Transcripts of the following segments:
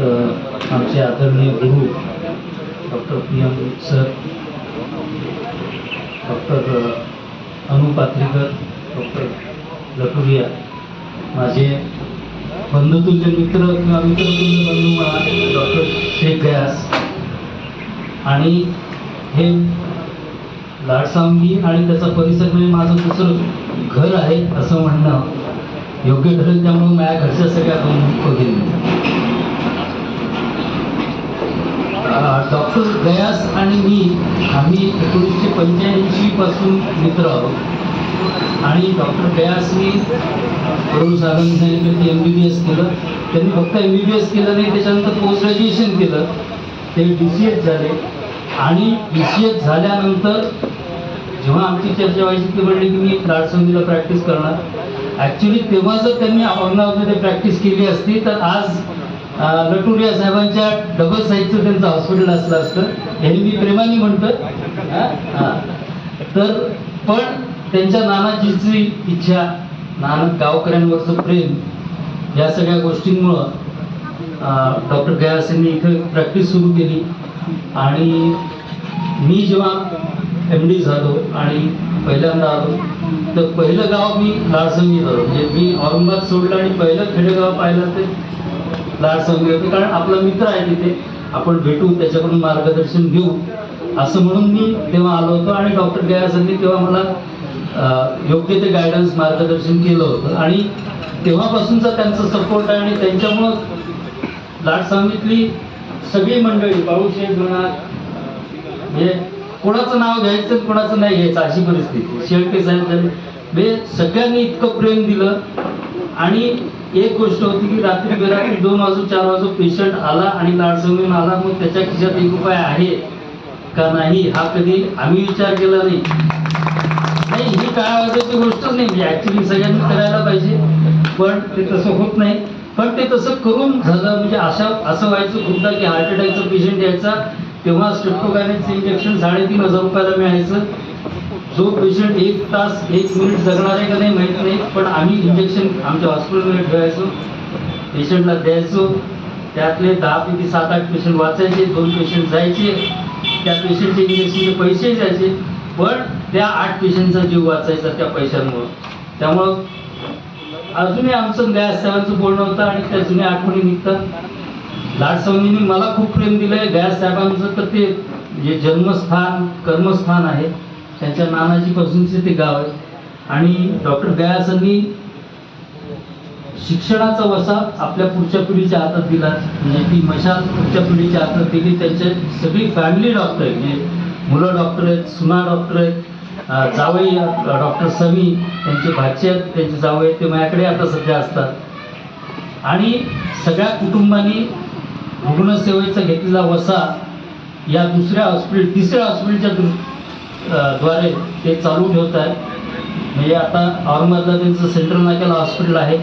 आमचे आदरणीय गुरु doctor P M sir doctor Anupatrikar doctor Laturia माझे बंधुतुल्य मित्र किंवा मित्रतुल्य बंधू म्हणा डॉक्टर शेख गयास. आणि हे लाडसांगी आणि त्याचा परिसर म्हणजे माझं दुसरं घर आहे असं म्हणणं योग्य ठरेल त्यामुळे माझ्या घरच्या सगळ्या बंधू डॉक्टर गयास आणि मी आम्ही एकोणीसशे पंच्याऐंशी पासून मित्र आहोत. आणि डॉक्टर गयासनी अरुण साहेबांनी सांगितलं की एम बी बी एस केलं. त्यांनी फक्त एम बी बी एस केलं नाही त्याच्यानंतर पोस्ट ग्रॅज्युएशन केलं. ते डी सी एस झाले. आणि डी सी एस झाल्यानंतर जेव्हा आमची चर्चा व्हायची ती म्हणली की मी लाडसंगीला प्रॅक्टिस करणार. ॲक्च्युली तेव्हा जर त्यांनी औरंगाबादमध्ये प्रॅक्टिस केली असती तर आज लटुरिया साहेबांच्या डबल साईजचं त्यांचं हॉस्पिटल असलं असतं. हे मी प्रेमाने म्हणतो. हां? तर पण त्यांच्या नानाजीची इच्छा नाना गावकऱ्यांवरचं प्रेम या सगळ्या गोष्टींमुळं डॉक्टर गयास यांनी इथं प्रॅक्टिस सुरू केली. आणि मी जेव्हा एम डी झालो आणि पहिल्यांदा आलो तर पहिलं गाव मी लाडसंगीत आलो म्हणजे मी औरंगाबाद सोडलं आणि पहिलं खेडेगाव पाहिलं ते लाडसंगी होतं कारण आपला मित्र आहे तिथे. आपण भेटू त्याच्याकडून मार्गदर्शन घेऊ. असं म्हणून मी तेव्हा आलो होतो आणि डॉक्टर गयासांनी तेव्हा मला योग्य ते गायडन्स मार्गदर्शन केलं होतं. आणि तेव्हापासूनचा त्यांचा सपोर्ट आहे आणि त्यांच्यामुळं लाडसांगीतली सगळी मंडळी बाळूशेठ म्हणा म्हणजे कोणाचं नाव घ्यायचं कोणाचं नाही घ्यायचं अशी परिस्थिती. शेळके साहेब झाले म्हणजे सगळ्यांनी इतकं प्रेम दिलं आणि एक गोष्ट होती की रात्री बेरात्री दोन वाजून चार वाजून पेशंट आला आणि लाडसंगीन आला मग त्याच्या खिशात एक उपाय आहे का नाही हा कधी आम्ही विचार केला नाही. नाही ही काय वाजायची गोष्टच नाही. म्हणजे ऍक्च्युली सगळ्यांनी करायला पाहिजे. पण ते तसं होत नाही. पण ते तसं करून झालं. म्हणजे अशा असं व्हायचं खूपदा की हार्ट अटॅकचा पेशंट यायचा. तेव्हा स्ट्रेप्टोकायनेचं इंजेक्शन साडेतीन हजार रुपयाला मिळायचं. जो पेशंट एक तास एक मिनिट जगणार आहे का नाही माहीत नाही पण आम्ही इंजेक्शन आमच्या हॉस्पिटलमध्ये ठेवायचो पेशंटला द्यायचो. त्यातले दहा पैकी सात आठ पेशंट वाचायचे दोन पेशंट जायचे. त्या पेशंटचे इंजेक्शनचे पैसे जायचे पण त्या आठ पेशंटचा जीव वाचायचा त्या पैशांमुळं. त्यामुळं अजूनही आमचं गॅस साहेबांचं बोलणं होतं आणि त्या जुन्या आठवणी निघतात. लाडसंगीने मला खूप प्रेम दिलंय. गॅस साहेबांचं तर ते जे जन्मस्थान कर्मस्थान आहे त्यांच्या नानाजी पासूनचे ते गाव आहे. आणि डॉक्टर गयासांनी शिक्षणाचा वसा आपल्या पुढच्या पिढीच्या हातात दिला. म्हणजे ती मशाल पुढच्या पिढीच्या हातात दिली. त्यांचे सगळी फॅमिली डॉक्टर आहे म्हणजे मुलं डॉक्टर आहेत सुना डॉक्टर आहेत जावई डॉक्टर समी त्यांचे भाचे आहेत त्यांचे जावई आहेत. ते माझ्याकडे आता सध्या असतात. आणि सगळ्या कुटुंबांनी रुग्णसेवेचा घेतलेला वसा या दुसऱ्या हॉस्पिटल तिसऱ्या हॉस्पिटलच्या दृष्टी द्वारे ते चालू ठेवत आहे म्हणजे आता औरंगाबादला त्यांचं सेंट्रल नाक्याला हॉस्पिटल आहे.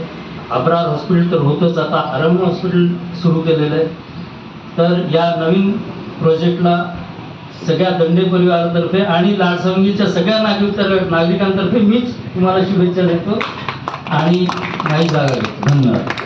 अब्रार हॉस्पिटल तर होतंच आता. आरंभ हॉस्पिटल सुरू केलेलं आहे. तर या नवीन प्रोजेक्टला सगळ्या दंडे परिवारातर्फे आणि लाडसंगीच्या सगळ्या नागरिक नागरिकांतर्फे मीच तुम्हाला शुभेच्छा देतो. आणि नाही जागा धन्यवाद.